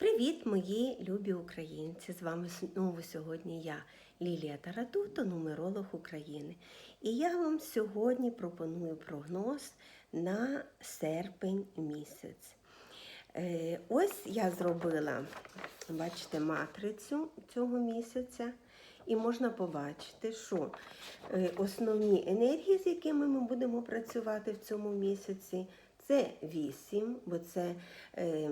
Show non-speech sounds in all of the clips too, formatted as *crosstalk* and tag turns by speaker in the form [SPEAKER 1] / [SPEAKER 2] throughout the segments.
[SPEAKER 1] Привіт, мої любі українці! З вами знову сьогодні я, Лілія Таратуто, нумеролог України. І я вам сьогодні пропоную прогноз на серпень місяць. Е, Ось я зробила, бачите, матрицю цього місяця. І можна побачити, що е, основні енергії, з якими ми будемо працювати в цьому місяці, це 8, бо це е,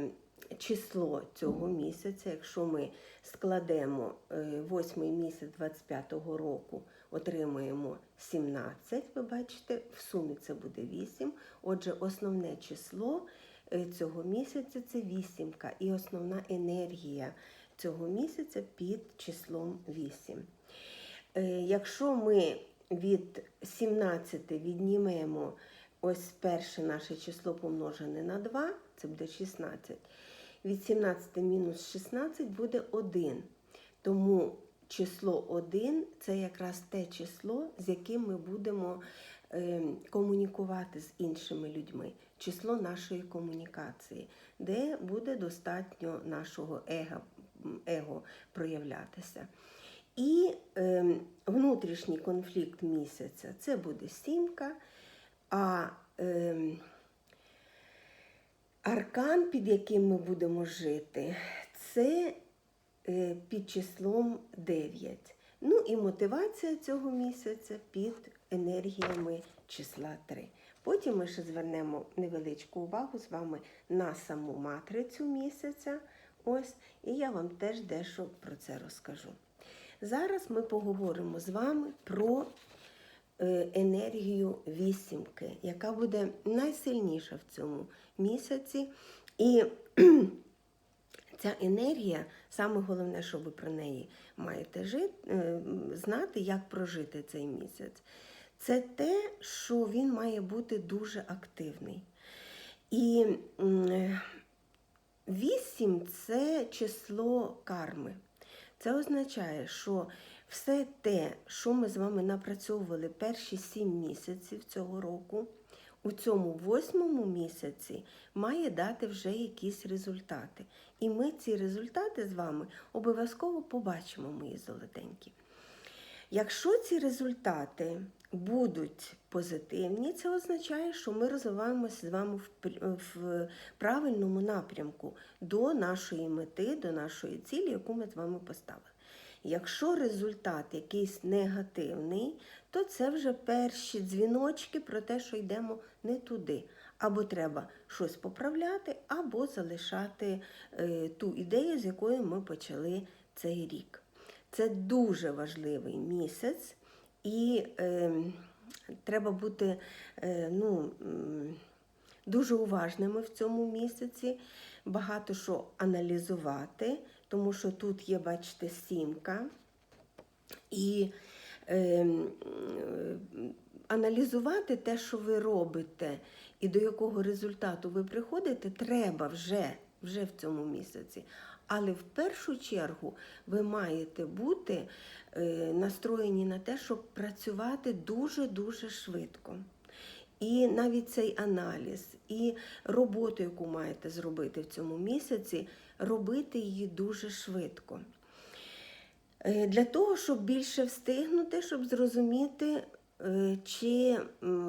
[SPEAKER 1] число цього місяця. Якщо ми складемо е, 8 місяць 25-го року, отримуємо 17, ви бачите, в сумі це буде 8. Отже, основне число е, цього місяця це вісімка, і основна енергія цього місяця під числом 8. Е, Якщо ми від 17 віднімемо ось перше наше число помножене на 2, це буде 16. Від 17 мінус 16 буде 1. Тому число 1 це якраз те число, з яким ми будемо е, комунікувати з іншими людьми. Число нашої комунікації, де буде достатньо нашого его, его проявлятися. І е, внутрішній конфлікт місяця це буде сімка, а е, аркан, під яким ми будемо жити, це е, під числом 9. Ну і мотивація цього місяця під енергіями числа 3. Потім ми ще звернемо невеличку увагу з вами на саму матрицю місяця. Ось, і я вам теж дещо про це розкажу. Зараз ми поговоримо з вами про енергію вісімки, яка буде найсильніша в цьому місяці. І *clears throat* ця енергія, саме головне, що ви про неї маєте жити, е, знати, як прожити цей місяць. Це те, що він має бути дуже активний. І вісім це число карми. Це означає, що все те, що ми з вами напрацьовували перші сім місяців цього року, у цьому восьмому місяці має дати вже якісь результати. І ми ці результати з вами обов'язково побачимо, мої золотенькі. Якщо ці результати будуть позитивні, це означає, що ми розвиваємося з вами в правильному напрямку до нашої мети, до нашої цілі, яку ми з вами поставили. Якщо результат якийсь негативний, то це вже перші дзвіночки про те, що йдемо не туди. Або треба щось поправляти, або залишати е, ту ідею, з якої ми почали цей рік. Це дуже важливий місяць, і е, треба бути е, ну, дуже уважними в цьому місяці, багато що аналізувати, тому що тут є, бачите, сімка. І е, аналізувати те, що ви робите, і до якого результату ви приходите, треба вже, вже в цьому місяці. Але в першу чергу ви маєте бути е, настроєні на те, щоб працювати дуже-дуже швидко. І навіть цей аналіз, і роботу, яку маєте зробити в цьому місяці, робити її дуже швидко. Е, Для того, щоб більше встигнути, щоб зрозуміти, е, чи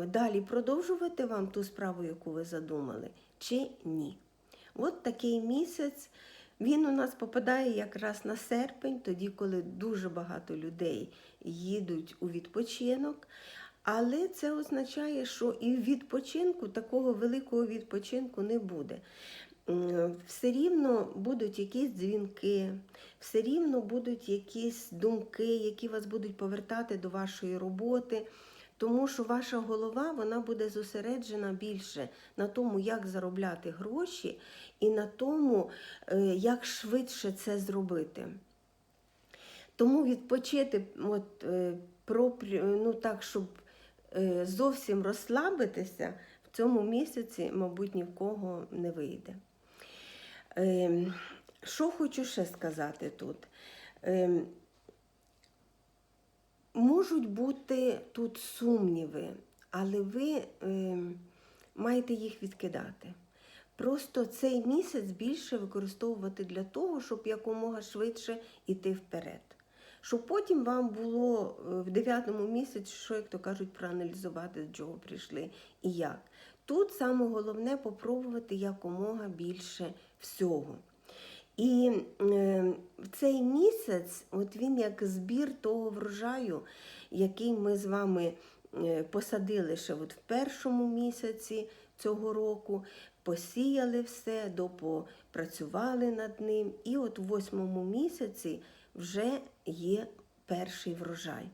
[SPEAKER 1] далі продовжувати вам ту справу, яку ви задумали, чи ні. От такий місяць. Він у нас попадає якраз на серпень, тоді, коли дуже багато людей їдуть у відпочинок. Але це означає, що і відпочинку такого великого відпочинку не буде. Все рівно будуть якісь дзвінки, все рівно будуть якісь думки, які вас будуть повертати до вашої роботи. Тому що ваша голова вона буде зосереджена більше на тому, як заробляти гроші, і на тому, е, як швидше це зробити. Тому відпочити, от, е, ну, так, щоб е, зовсім розслабитися, в цьому місяці, мабуть, ні в кого не вийде. Ем, Що хочу ще сказати тут? Ем, Можуть бути тут сумніви, але ви ем, маєте їх відкидати. Просто цей місяць більше використовувати для того, щоб якомога швидше йти вперед. Щоб потім вам було е, в дев'ятому місяці, що, як то кажуть, проаналізувати, з чого прийшли і як. Тут саме головне попробувати якомога більше всього. І е, цей місяць, от він як збір того врожаю, який ми з вами е, посадили ще от в першому місяці цього року, посіяли все, допопрацювали над ним. І от в восьмому місяці вже є перший врожай.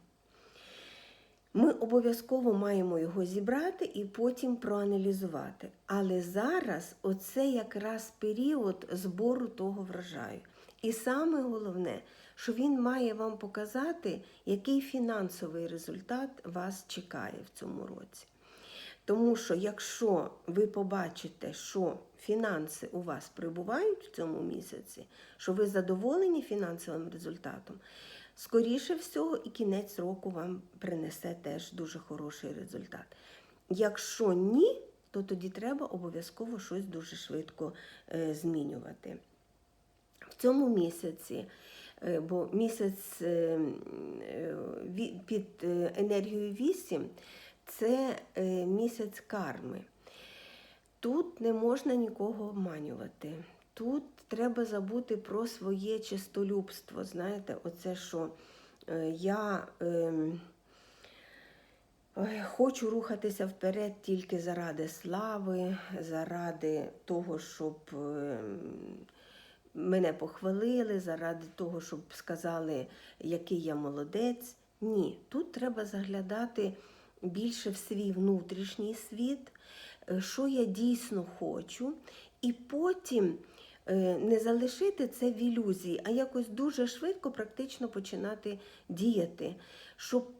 [SPEAKER 1] Ми обов'язково маємо його зібрати і потім проаналізувати. Але зараз оце якраз період збору того врожаю. І саме головне, що він має вам показати, який фінансовий результат вас чекає в цьому році. Тому що якщо ви побачите, що фінанси у вас прибувають в цьому місяці, що ви задоволені фінансовим результатом, скоріше всього і кінець року вам принесе теж дуже хороший результат. Якщо ні, то тоді треба обов'язково щось дуже швидко е, змінювати. В цьому місяці, е, бо місяць е, під енергією 8 це місяць карми. Тут не можна нікого обманювати. Тут треба забути про своє чистолюбство. Знаєте, оце що е, я ой, хочу рухатися вперед тільки заради слави, заради того, щоб ем, мене похвалили, заради того, щоб сказали, який я молодець. Ні, тут треба заглядати більше в свій внутрішній світ, е, що я дійсно хочу, і потім е, не залишити це в ілюзії, а якось дуже швидко практично починати діяти, щоб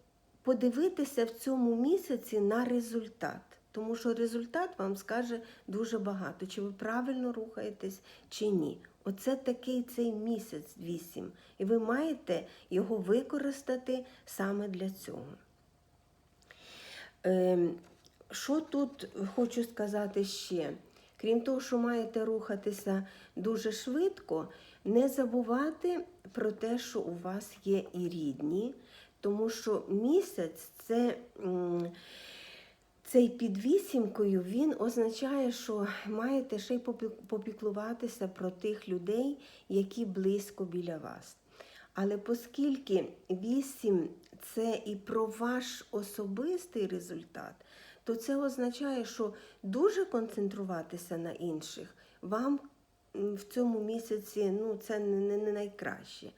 [SPEAKER 1] подивитися в цьому місяці на результат. Тому що результат вам скаже дуже багато, чи ви правильно рухаєтесь, чи ні. Оце такий цей місяць вісім. І ви маєте його використати саме для цього. Ем, Що тут хочу сказати ще? Крім того, що маєте рухатися дуже швидко, не забувати про те, що у вас є і рідні, тому що місяць це. Цей під вісімкою він означає, що маєте ще й попіклуватися про тих людей, які близько біля вас. Але оскільки вісім це і про ваш особистий результат, то це означає, що дуже концентруватися на інших вам в цьому місяці ну, це не, не, найкраще.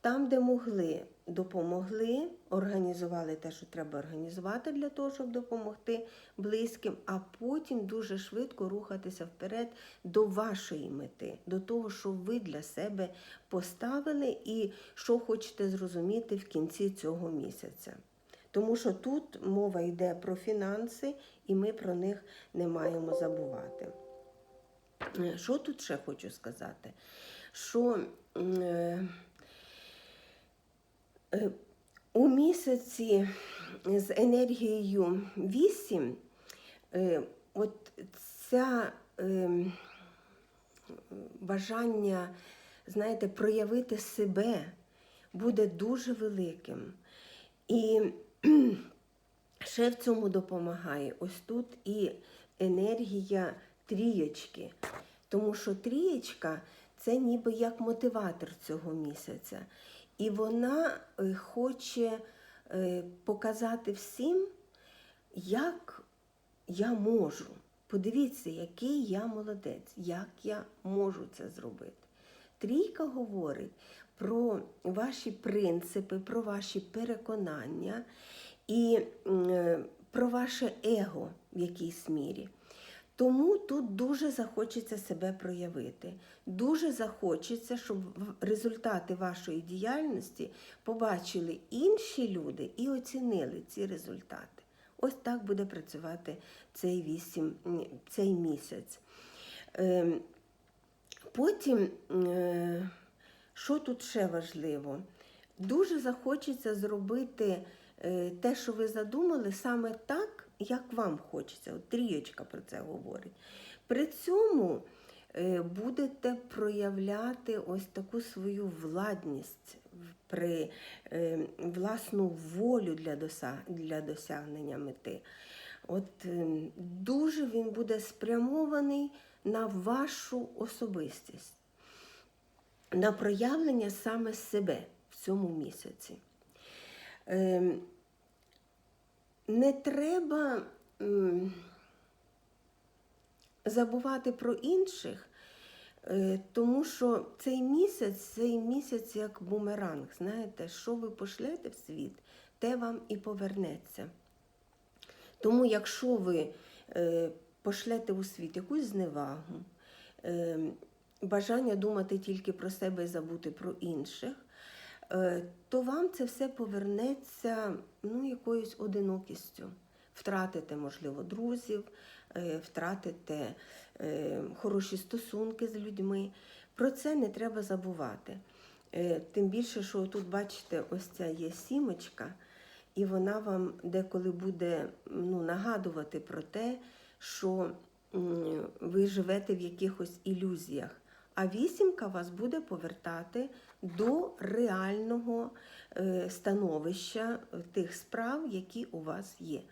[SPEAKER 1] Там, де могли, допомогли, організували те, що треба організувати для того, щоб допомогти близьким, а потім дуже швидко рухатися вперед до вашої мети, до того, що ви для себе поставили і що хочете зрозуміти в кінці цього місяця. Тому що тут мова йде про фінанси, і ми про них не маємо забувати. Е, Що тут ще хочу сказати? Що е, е, у місяці з енергією 8, е, от ця е, бажання, знаєте, проявити себе буде дуже великим. І *clears throat* ще в цьому допомагає ось тут і енергія трієчки. Тому що трієчка це ніби як мотиватор цього місяця. І вона е, хоче е, показати всім, як я можу. Подивіться, який я молодець, як я можу це зробити. Трійка говорить про ваші принципи, про ваші переконання і е, про ваше его в якійсь мірі. Тому тут дуже захочеться себе проявити. Дуже захочеться, щоб результати вашої діяльності побачили інші люди і оцінили ці результати. Ось так буде працювати цей, вісім, цей місяць. Ем, Потім, е, що тут ще важливо? Дуже захочеться зробити е, те, що ви задумали, саме так, як вам хочеться. От трієчка про це говорить. При цьому е, будете проявляти ось таку свою владність, при е, власну волю для, досягнення мети. От дуже він буде спрямований на вашу особистість, на проявлення саме себе в цьому місяці. Ем, не треба забувати про інших, е, тому що цей місяць, цей місяць як бумеранг. Знаєте, що ви пошлете в світ, те вам і повернеться. Тому, якщо ви е, пошлете у світ якусь зневагу, е, бажання думати тільки про себе і забути про інших, е, то вам це все повернеться ну, якоюсь одинокістю. Втратите, можливо, друзів, е, втратите е, хороші стосунки з людьми. Про це не треба забувати. Тим більше, що тут, бачите, ось ця є сімочка, і вона вам деколи буде ну, нагадувати про те, що ви живете в якихось ілюзіях. А вісімка вас буде повертати до реального е, становища е, тих справ, які у вас є.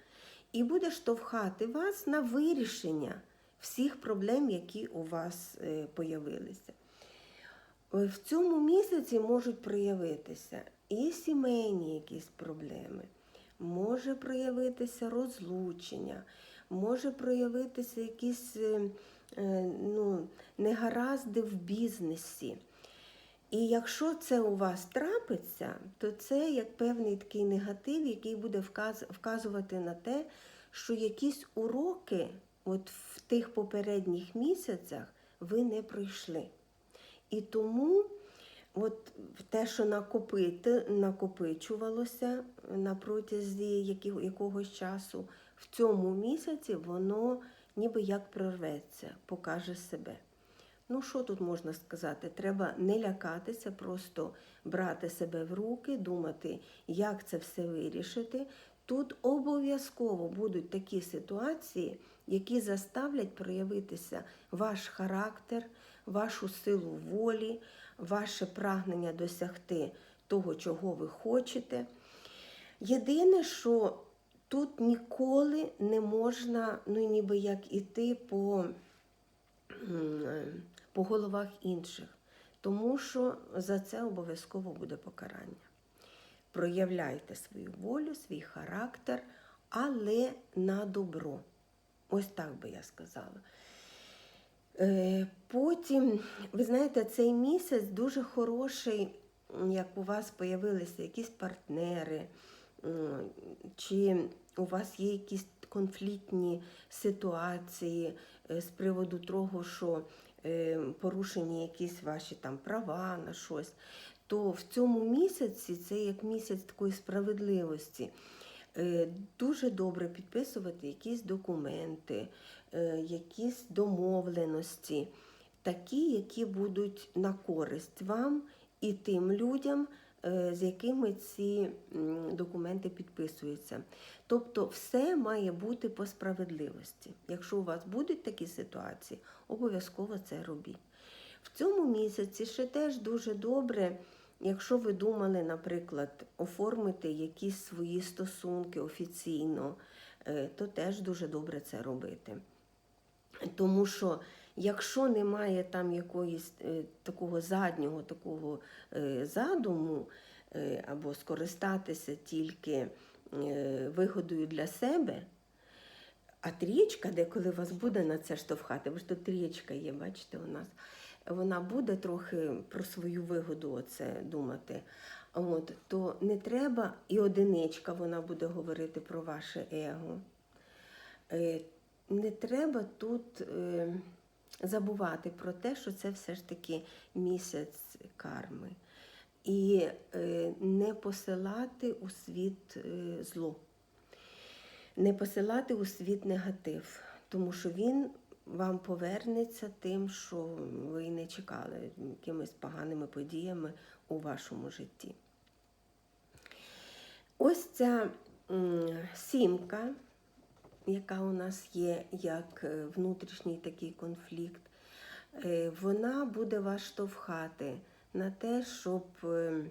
[SPEAKER 1] І буде штовхати вас на вирішення всіх проблем, які у вас е, появилися. В цьому місяці можуть проявитися і сімейні якісь проблеми, може проявитися розлучення, може проявитися якісь е, е, ну, негаразди в бізнесі. І якщо це у вас трапиться, то це як певний такий негатив, який буде вказувати на те, що якісь уроки от в тих попередніх місяцях ви не пройшли. І тому от те, що накопити, накопичувалося на протязі якогось часу, в цьому місяці воно ніби як прорветься, покаже себе. Ну, що тут можна сказати? Треба не лякатися, просто брати себе в руки, думати, як це все вирішити. Тут обов'язково будуть такі ситуації, які заставлять проявитися ваш характер, вашу силу волі, ваше прагнення досягти того, чого ви хочете. Єдине, що тут ніколи не можна, ну ніби як іти по е, по головах інших, тому що за це обов'язково буде покарання. Проявляйте свою волю, свій характер, але на добро. Ось так би я сказала. Е, Потім, ви знаєте, цей місяць дуже хороший, як у вас появилися якісь партнери, чи у вас є якісь конфліктні ситуації е, з приводу того, що е, порушені якісь ваші там права на щось, то в цьому місяці це як місяць такої справедливості. Е, Дуже добре підписувати якісь документи, якісь домовленості, такі, які будуть на користь вам і тим людям, з якими ці документи підписуються. Тобто все має бути по справедливості. Якщо у вас будуть такі ситуації, обов'язково це робіть. В цьому місяці ще теж дуже добре, якщо ви думали, наприклад, оформити якісь свої стосунки офіційно, е, то теж дуже добре це робити. Тому що якщо немає там якоїсь е, такого заднього такого е, задуму, е, або скористатися тільки е, вигодою для себе, а трієчка, деколи вас буде на це штовхати, бо ж тут трієчка є, бачите, у нас, вона буде трохи про свою вигоду оце думати. От, то не треба, і одиничка вона буде говорити про ваше его. Е, не треба тут е, забувати про те, що це все ж таки місяць карми. І е, не посилати у світ е, зло, не посилати у світ негатив, тому що він вам повернеться тим, що ви не чекали якимись поганими подіями у вашому житті. Ось ця сімка яка у нас є, як е, внутрішній такий конфлікт, е, вона буде вас штовхати на те, щоб е,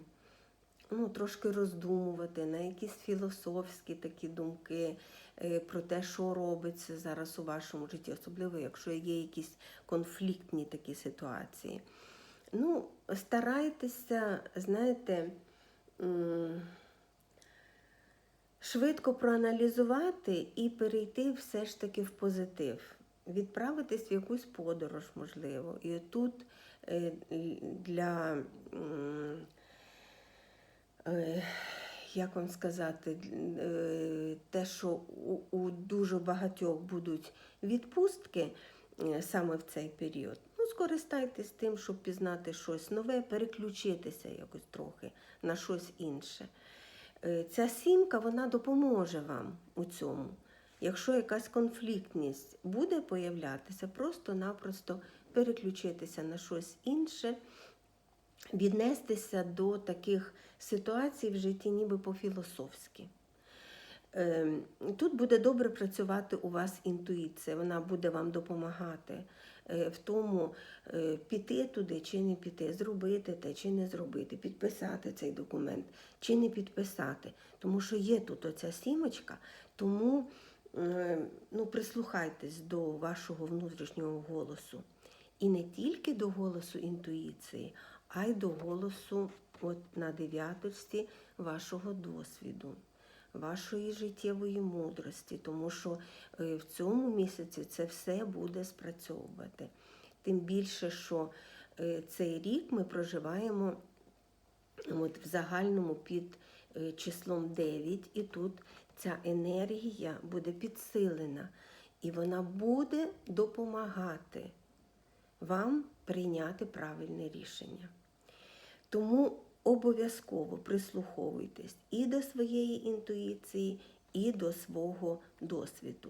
[SPEAKER 1] ну, трошки роздумувати на якісь філософські такі думки е, про те, що робиться зараз у вашому житті, особливо якщо є якісь конфліктні такі ситуації. Ну, старайтеся, знаєте, швидко проаналізувати і перейти все ж таки в позитив. Відправитись в якусь подорож, можливо. І тут е, для, е, як вам сказати, е, те, що у, дуже багатьох будуть відпустки саме в цей період. Ну, скористайтесь тим, щоб пізнати щось нове, переключитися якось трохи на щось інше. Е, Ця сімка вона допоможе вам у цьому. Якщо якась конфліктність буде появлятися, просто-напросто переключитися на щось інше, віднестися до таких ситуацій в житті, ніби по-філософськи. Е, Тут буде добре працювати у вас інтуїція, вона буде вам допомагати е, в тому, е, піти туди чи не піти, зробити те чи не зробити, підписати цей документ чи не підписати. Тому що є тут оця сімочка, тому е, ну, прислухайтесь до вашого внутрішнього голосу. І не тільки до голосу інтуїції, а й до голосу от, на дев'ятості вашого досвіду вашої життєвої мудрості, тому що е, в цьому місяці це все буде спрацьовувати. Тим більше, що е, цей рік ми проживаємо от, в загальному під е, числом 9, і тут ця енергія буде підсилена, і вона буде допомагати вам прийняти правильне рішення. Тому обов'язково прислуховуйтесь і до своєї інтуїції, і до свого досвіду.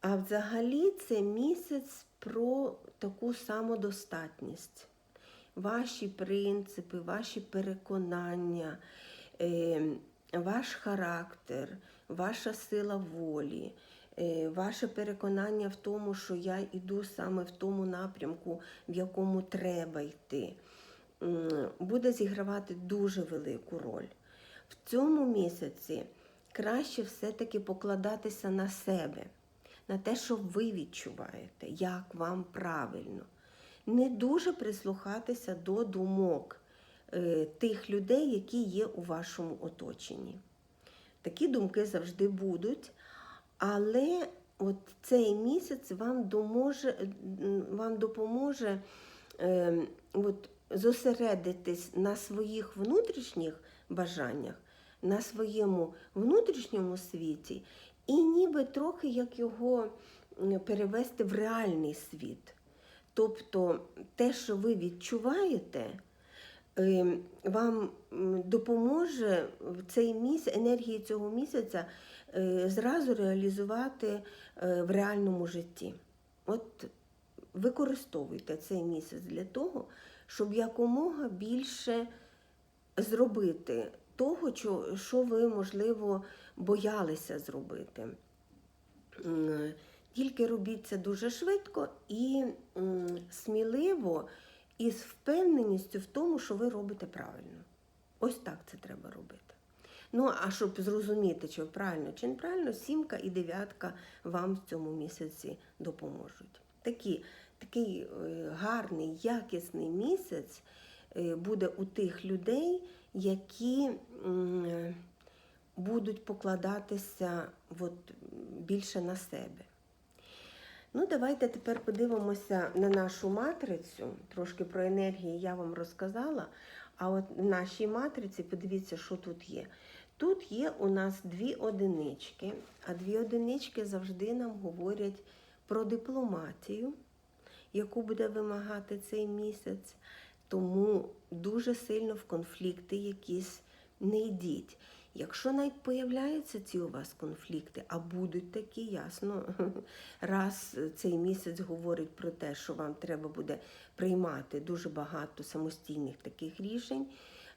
[SPEAKER 1] А взагалі це місяць про таку самодостатність. Ваші принципи, ваші переконання, е, ваш характер, ваша сила волі, е, ваше переконання в тому, що я йду саме в тому напрямку, в якому треба йти буде зігравати дуже велику роль. В цьому місяці краще все-таки покладатися на себе, на те, що ви відчуваєте, як вам правильно. Не дуже прислухатися до думок е, тих людей, які є у вашому оточенні. Такі думки завжди будуть, але от цей місяць вам, доможе, вам допоможе е, от, зосередитись на своїх внутрішніх бажаннях, на своєму внутрішньому світі, і ніби трохи як його перевести в реальний світ. Тобто те, що ви відчуваєте, е, вам допоможе в цей місяць, енергії цього місяця е, зразу реалізувати е, в реальному житті. От використовуйте цей місяць для того, щоб якомога більше зробити того, що- ви, можливо, боялися зробити. Тільки робіть це дуже швидко і сміливо, і з впевненістю в тому, що ви робите правильно. Ось так це треба робити. Ну, а щоб зрозуміти, чи правильно, чи неправильно, сімка і дев'ятка вам в цьому місяці допоможуть. Такі, такий е, гарний, якісний місяць е, буде у тих людей, які будуть покладатися от, більше на себе. Ну, давайте тепер подивимося на нашу матрицю. Трошки про енергії я вам розказала. А от в нашій матриці, подивіться, що тут є. Тут є у нас дві одинички, а дві одинички завжди нам говорять про дипломатію, яку буде вимагати цей місяць. Тому дуже сильно в конфлікти якісь не йдіть. Якщо навіть появляються ці у вас конфлікти, а будуть такі, ясно, *laughs* раз цей місяць говорить про те, що вам треба буде приймати дуже багато самостійних таких рішень,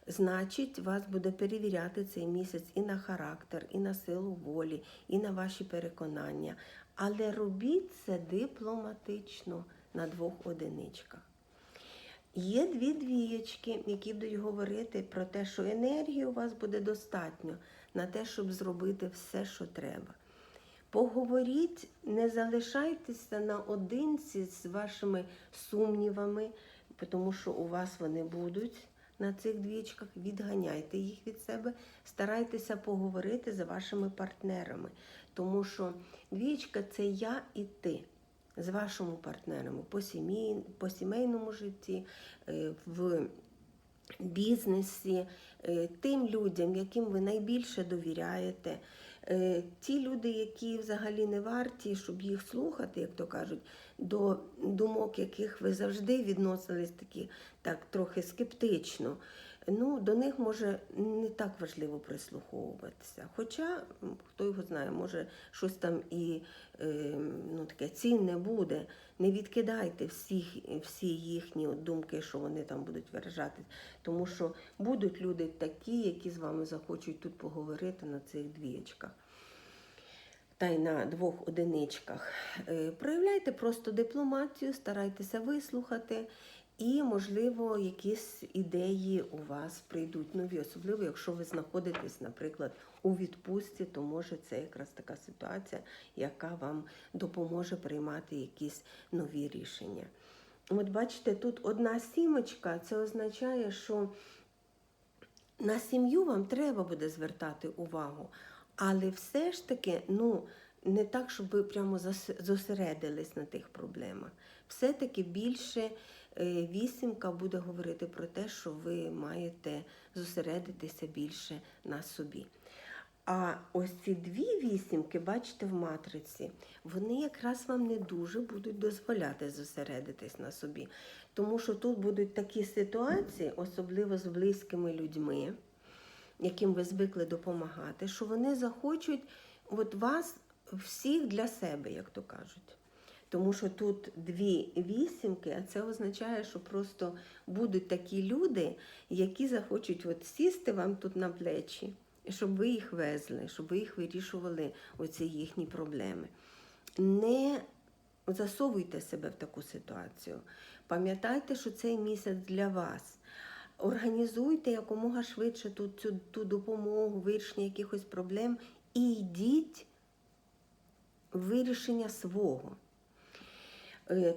[SPEAKER 1] Значить, вас буде перевіряти цей місяць і на характер, і на силу волі, і на ваші переконання. Але робіть це дипломатично на двох одиничках. Є дві двієчки, які будуть говорити про те, що енергії у вас буде достатньо на те, щоб зробити все, що треба. Поговоріть, не залишайтеся наодинці з вашими сумнівами, тому що у вас вони будуть на цих двічках. Відганяйте їх від себе, старайтеся поговорити з вашими партнерами, тому що двічка це я і ти з вашими партнерами по, сімей, по сімейному житті, е, в бізнесі, е, тим людям, яким ви найбільше довіряєте. Е, Ті люди, які взагалі не варті, щоб їх слухати, як то кажуть, до думок, яких ви завжди відносились такі так трохи скептично. Ну, до них може не так важливо прислуховуватися. Хоча, хто його знає, може щось там і е, ну, таке цінне буде. Не відкидайте всіх, всі їхні думки, що вони там будуть виражати. Тому що будуть люди такі, які з вами захочуть тут поговорити на цих двієчках та й на двох одиничках. Е, Проявляйте просто дипломатію, старайтеся вислухати, і, можливо, якісь ідеї у вас прийдуть нові, особливо, якщо ви знаходитесь, наприклад, у відпустці, то може це якраз така ситуація, яка вам допоможе приймати якісь нові рішення. От бачите, тут одна сімочка, це означає, що на сім'ю вам треба буде звертати увагу, але все ж таки, ну, не так, щоб ви прямо зосередились на тих проблемах. Все-таки більше вісімка буде говорити про те, що ви маєте зосередитися більше на собі. А ось ці дві вісімки, бачите, в матриці, вони якраз вам не дуже будуть дозволяти зосередитись на собі. Тому що тут будуть такі ситуації, особливо з близькими людьми, яким ви звикли допомагати, що вони захочуть от вас всіх для себе, як то кажуть. Тому що тут дві вісімки, а це означає, що просто будуть такі люди, які захочуть от сісти вам тут на плечі, щоб ви їх везли, щоб ви їх вирішували оці їхні проблеми. Не засовуйте себе в таку ситуацію. Пам'ятайте, що цей місяць для вас. Організуйте якомога швидше ту, цю, ту допомогу, вирішення якихось проблем і йдіть вирішення свого. Е,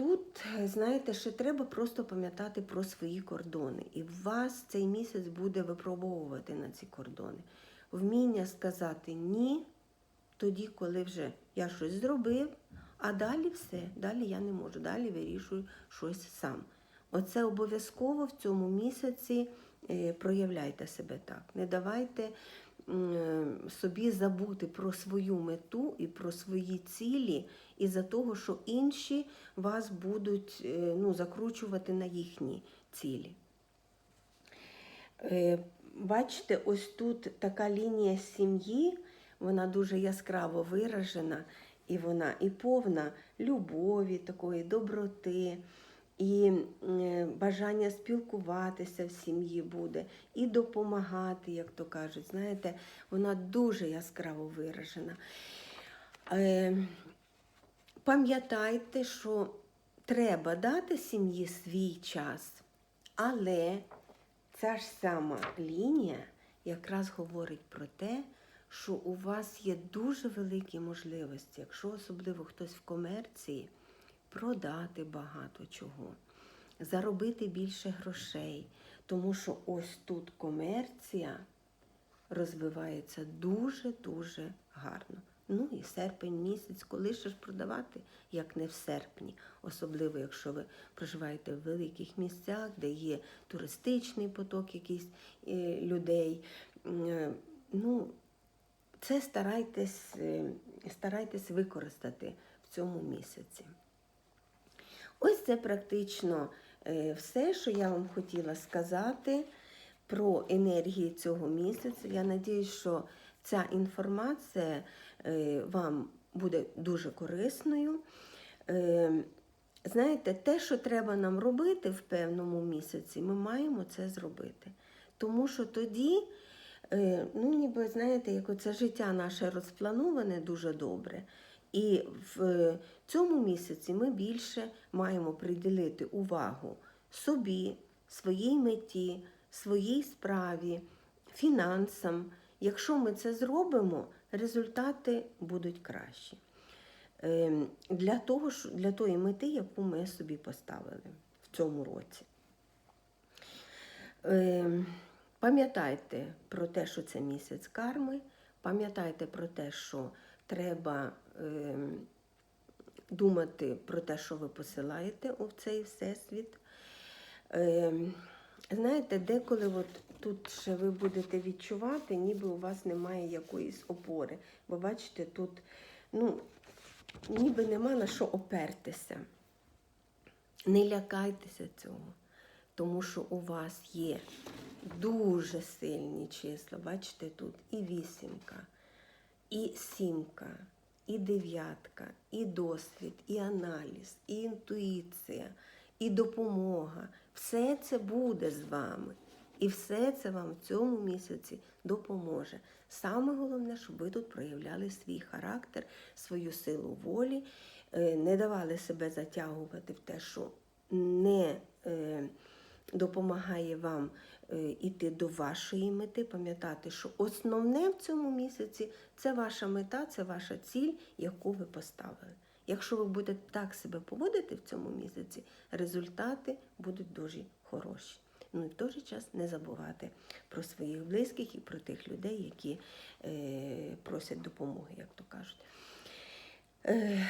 [SPEAKER 1] Тут, знаєте, ще треба просто пам'ятати про свої кордони. І вас цей місяць буде випробовувати на ці кордони. Вміння сказати ні тоді, коли вже я щось зробив, а далі все, далі я не можу, далі вирішую щось сам. Оце обов'язково в цьому місяці е, проявляйте себе так. Не давайте собі забути про свою мету і про свої цілі, із-за того, що інші вас будуть е, ну, закручувати на їхні цілі. Е, Бачите, ось тут така лінія сім'ї, вона дуже яскраво виражена, і вона і повна любові, такої доброти, і е, бажання спілкуватися в сім'ї буде, і допомагати, як то кажуть. Знаєте, вона дуже яскраво виражена. Е, Пам'ятайте, що треба дати сім'ї свій час, але ця ж сама лінія якраз говорить про те, що у вас є дуже великі можливості, якщо особливо хтось в комерції, продати багато чого, заробити більше грошей. Тому що ось тут комерція розвивається дуже-дуже гарно. Ну і серпень місяць, коли ще ж продавати, як не в серпні, особливо якщо ви проживаєте в великих місцях, де є туристичний поток якийсь е, людей. Е, Ну, це старайтесь, е, старайтесь використати в цьому місяці. Ось це практично е, все, що я вам хотіла сказати про енергії цього місяця. Я надіюсь, що ця інформація е, вам буде дуже корисною. Е, Знаєте, те, що треба нам робити в певному місяці, ми маємо це зробити. Тому що тоді, ну ніби знаєте, як оце життя наше розплановане дуже добре. І в цьому місяці ми більше маємо приділити увагу собі, своїй меті, своїй справі, фінансам. Якщо ми це зробимо, результати будуть кращі. Ем, Для, того, для тої мети, яку ми собі поставили в цьому році. Ем, Пам'ятайте про те, що це місяць карми, пам'ятайте про те, що треба думати про те, що ви посилаєте у цей всесвіт. Ем, Знаєте, деколи от тут ще ви будете відчувати, ніби у вас немає якоїсь опори. Бо бачите, тут ну, ніби нема на що опертися. Не лякайтеся цього, тому що у вас є дуже сильні числа. Бачите, тут і вісімка, і сімка, і дев'ятка, і досвід, і аналіз, і інтуїція, і допомога. Все це буде з вами. І все це вам в цьому місяці допоможе. Саме головне, щоб ви тут проявляли свій характер, свою силу волі, е, не давали себе затягувати в те, що не е, допомагає вам е, іти до вашої мети. Пам'ятати, що основне в цьому місяці це ваша мета, це ваша ціль, яку ви поставили. Якщо ви будете так себе поводити в цьому місяці, результати будуть дуже хороші. Ну і в той же час не забувати про своїх близьких і про тих людей, які е, просять допомоги, як то кажуть. Е,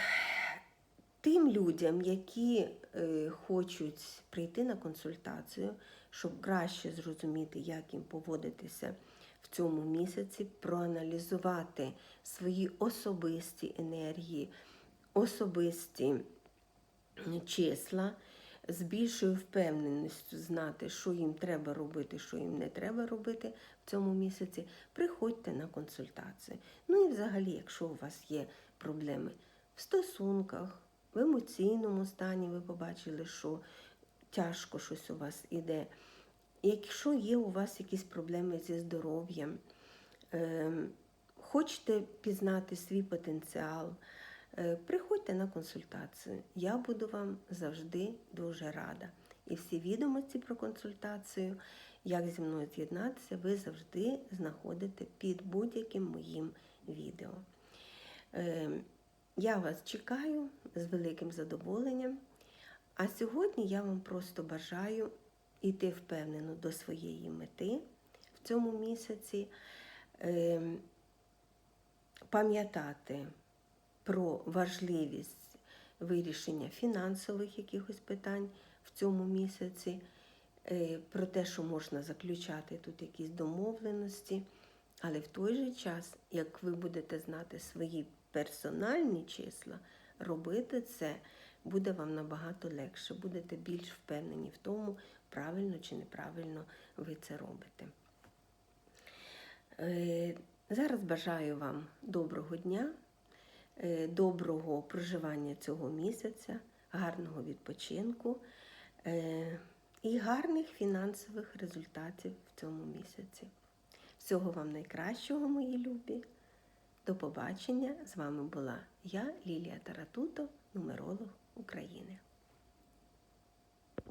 [SPEAKER 1] тим людям, які е, хочуть прийти на консультацію, щоб краще зрозуміти, як їм поводитися в цьому місяці, проаналізувати свої особисті енергії, особисті числа, з більшою впевненістю знати, що їм треба робити, що їм не треба робити в цьому місяці, приходьте на консультацію. Ну і взагалі, якщо у вас є проблеми в стосунках, в емоційному стані, ви побачили, що тяжко щось у вас іде. Якщо є у вас якісь проблеми зі здоров'ям, ем, хочете пізнати свій потенціал, е, приходьте на консультацію. Я буду вам завжди дуже рада. І всі відомості про консультацію, як зі мною з'єднатися, ви завжди знаходите під будь-яким моїм відео. Ем, Я вас чекаю з великим задоволенням. А сьогодні я вам просто бажаю йти впевнено до своєї мети в цьому місяці, ем, пам'ятати про важливість вирішення фінансових якихось питань в цьому місяці, е, про те, що можна заключати тут якісь домовленості. Але в той же час, як ви будете знати свої персональні числа, робити це буде вам набагато легше, будете більш впевнені в тому, правильно чи неправильно ви це робите. Е, Зараз бажаю вам доброго дня, е, доброго проживання цього місяця, гарного відпочинку е, і гарних фінансових результатів в цьому місяці. Всього вам найкращого, мої любі. До побачення. З вами була я, Лілія Таратуто, нумеролог України.